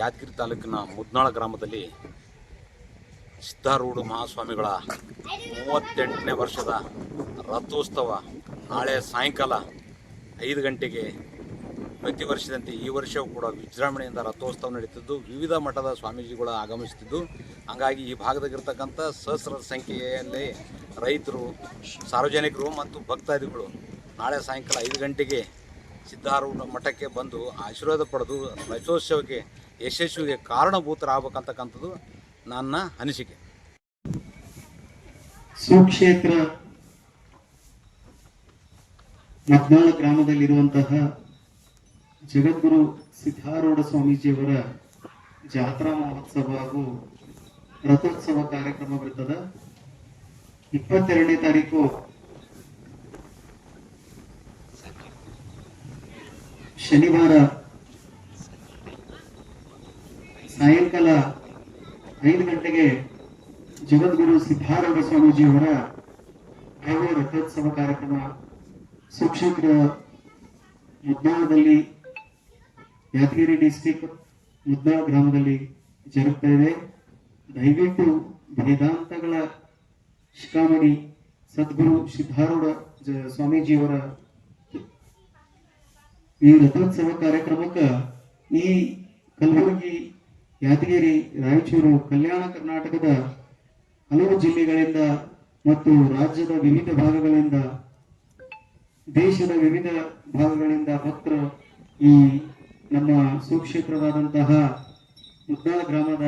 ಯಾದಗಿರಿ ತಾಲೂಕಿನ ಮುದ್ನಾಳ ಗ್ರಾಮದಲ್ಲಿ ಸಿದ್ಧಾರೂಢ ಮಹಾಸ್ವಾಮಿಗಳ ಮೂವತ್ತೆಂಟನೇ ವರ್ಷದ ರಥೋತ್ಸವ ನಾಳೆ ಸಾಯಂಕಾಲ ಐದು ಗಂಟೆಗೆ. ಪ್ರತಿ ವರ್ಷದಂತೆ ಈ ವರ್ಷವೂ ಕೂಡ ವಿಜೃಂಭಣೆಯಿಂದ ರಥೋತ್ಸವ ನಡೀತಿದ್ದು, ವಿವಿಧ ಮಠದ ಸ್ವಾಮೀಜಿಗಳು ಆಗಮಿಸುತ್ತಿದ್ದು, ಹಾಗಾಗಿ ಈ ಭಾಗದಾಗಿರ್ತಕ್ಕಂಥ ಸಹಸ್ರ ಸಂಖ್ಯೆಯಲ್ಲಿ ರೈತರು, ಸಾರ್ವಜನಿಕರು ಮತ್ತು ಭಕ್ತಾದಿಗಳು ನಾಳೆ ಸಾಯಂಕಾಲ ಐದು ಗಂಟೆಗೆ ಸಿದ್ಧಾರೂಢ ಮಠಕ್ಕೆ ಬಂದು ಆಶೀರ್ವಾದ ಪಡೆದು ರಥೋತ್ಸವಕ್ಕೆ ಯಶಸ್ವಿಗೆ ಕಾರಣಭೂತರಾಗಬೇಕಂತಕ್ಕಂಥದ್ದು ನನ್ನ ಅನಿಸಿಕೆ. ಸುಕ್ಷೇತ್ರ ಮದ್ನಾಳ ಗ್ರಾಮದಲ್ಲಿರುವಂತಹ ಜಗದ್ಗುರು ಸಿದ್ಧಾರೂಢ ಸ್ವಾಮೀಜಿಯವರ ಜಾತ್ರಾ ಮಹೋತ್ಸವ ಹಾಗೂ ರಥೋತ್ಸವ ಕಾರ್ಯಕ್ರಮ ಬರ್ತದ ಇಪ್ಪತ್ತೆರಡನೇ ತಾರೀಕು ಶನಿವಾರ ಸಾಯಂಕಾಲ ಐದು ಗಂಟೆಗೆ ಜಗದ್ಗುರು ಸಿದ್ಧಾರೂಢ ಸ್ವಾಮೀಜಿಯವರ ಭವ್ಯ ರಥೋತ್ಸವ ಕಾರ್ಯಕ್ರಮ ಸುಕ್ಷೇತ್ರ ಮುದ್ನಾಳದಲ್ಲಿ, ಯಾದಗಿರಿ ಡಿಸ್ಟಿಕ್ ಮುದ್ನಾಳ ಗ್ರಾಮದಲ್ಲಿ ಜರುಗ್ತಾ ಇದೆ. ದಯವಿಟ್ಟು ವೇದಾಂತಗಳ ಶಿಖಾಮಣಿ ಸದ್ಗುರು ಸಿದ್ಧಾರೂಢ ಸ್ವಾಮೀಜಿಯವರ ಈ ರಥೋತ್ಸವ ಕಾರ್ಯಕ್ರಮಕ್ಕೆ ಈ ಕಲಬುರಗಿ, ಯಾದಗಿರಿ, ರಾಯಚೂರು, ಕಲ್ಯಾಣ ಕರ್ನಾಟಕದ ಹಲವು ಜಿಲ್ಲೆಗಳಿಂದ ಮತ್ತು ರಾಜ್ಯದ ವಿವಿಧ ಭಾಗಗಳಿಂದ, ದೇಶದ ವಿವಿಧ ಭಾಗಗಳಿಂದ ಭಕ್ತರು ಈ ನಮ್ಮ ಸುಕ್ಷೇತ್ರವಾದಂತಹ ಮುದ್ದಾಳ ಗ್ರಾಮದ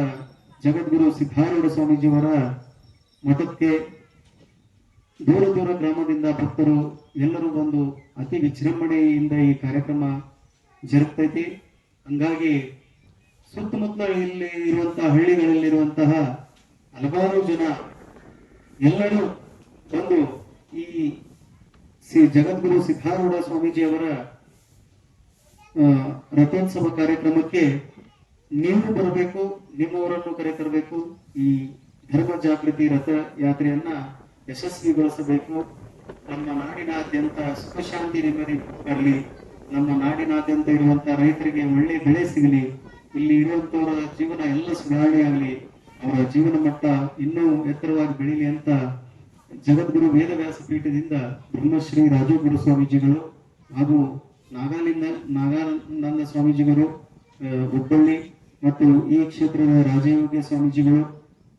ಜಗದ್ಗುರು ಸಿದ್ಧಾರೂಢ ಸ್ವಾಮೀಜಿಯವರ ಮಠಕ್ಕೆ ದೂರ ದೂರ ಗ್ರಾಮದಿಂದ ಭಕ್ತರು ಎಲ್ಲರೂ ಬಂದು ಅತಿ ವಿಜೃಂಭಣೆಯಿಂದ ಈ ಕಾರ್ಯಕ್ರಮ ಜರುಗ್ತೈತಿ. ಹಂಗಾಗಿ ಸುತ್ತಮುತ್ತಲ ಇಲ್ಲಿ ಇರುವಂತಹ ಹಳ್ಳಿಗಳಲ್ಲಿರುವಂತಹ ಹಲವಾರು ಜನ ಎಲ್ಲರೂ ಬಂದು ಈ ಶ್ರೀ ಜಗದ್ಗುರು ಸಿದ್ಧಾರೂಢ ಸ್ವಾಮೀಜಿಯವರ ರಥೋತ್ಸವ ಕಾರ್ಯಕ್ರಮಕ್ಕೆ ನೀವು ಬರಬೇಕು, ನಿಮ್ಮವರನ್ನು ಕರೆತರಬೇಕು. ಈ ಧರ್ಮ ಜಾಗೃತಿ ರಥ ಯಾತ್ರೆಯನ್ನ ಯಶಸ್ವಿಗೊಳಿಸಬೇಕು. ನಮ್ಮ ನಾಡಿನಾದ್ಯಂತ ಸುಖ ಶಾಂತಿ ನೆಮ್ಮದಿ ಬರಲಿ. ನಮ್ಮ ನಾಡಿನಾದ್ಯಂತ ಇರುವಂತ ರೈತರಿಗೆ ಒಳ್ಳೆ ಬೆಳೆ ಸಿಗಲಿ. ಇಲ್ಲಿ ಇರುವಂತವರ ಜೀವನ ಎಲ್ಲ ಸುಧಾರಣೆ ಆಗಲಿ. ಅವರ ಜೀವನ ಮಟ್ಟ ಇನ್ನೂ ಎತ್ತರವಾಗಿ ಬೆಳೀಲಿ ಅಂತ ಜಗದ್ಗುರು ವೇದವ್ಯಾಸ ಪೀಠದಿಂದ ಬ್ರಹ್ಮಶ್ರೀ ರಾಜಗುರು ಸ್ವಾಮೀಜಿಗಳು ಹಾಗೂ ನಾಗಾಲಿಂದ ನಾಗಾನಂದ ಸ್ವಾಮೀಜಿಗಳು ಹುಬ್ಬಳ್ಳಿ ಮತ್ತು ಈ ಕ್ಷೇತ್ರದ ರಾಜಯೋಗ್ಯ ಸ್ವಾಮೀಜಿಗಳು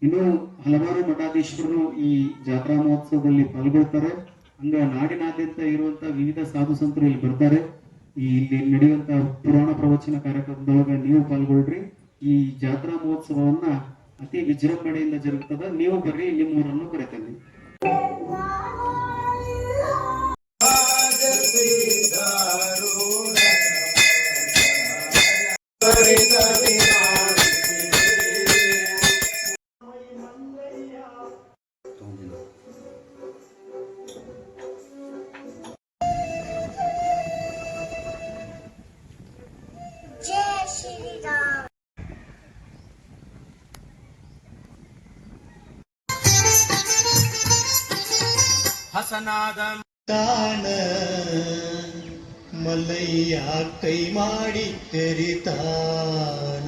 ಇನ್ನೂ ಹಲವಾರು ಮಠಾಧೀಶರು ಈ ಜಾತ್ರಾ ಮಹೋತ್ಸವದಲ್ಲಿ ಪಾಲ್ಗೊಳ್ತಾರೆ. ಹಂಗ ನಾಡಿನಾದ್ಯಂತ ಇರುವಂತ ವಿವಿಧ ಸಾಧು ಸಂತರು ಇಲ್ಲಿ ಬರ್ತಾರೆ. ಈ ಇಲ್ಲಿ ನಡೆಯುವಂತ ಪುರಾಣ ಪ್ರವಚನ ಕಾರ್ಯಕ್ರಮದೊಳಗ ನೀವು ಪಾಲ್ಗೊಳ್ರಿ. ಈ ಜಾತ್ರಾ ಮಹೋತ್ಸವವನ್ನ ಅತಿ ವಿಜೃಂಭಣೆಯಿಂದ ಜರುಗ್ತದ. ನೀವು ಬರ್ರಿ, ನಿಮ್ಮೂರನ್ನು ಕರೆತನ್ನಿ பாசநாதம் காண மல்லையாக்கை மாடி தெரித்தான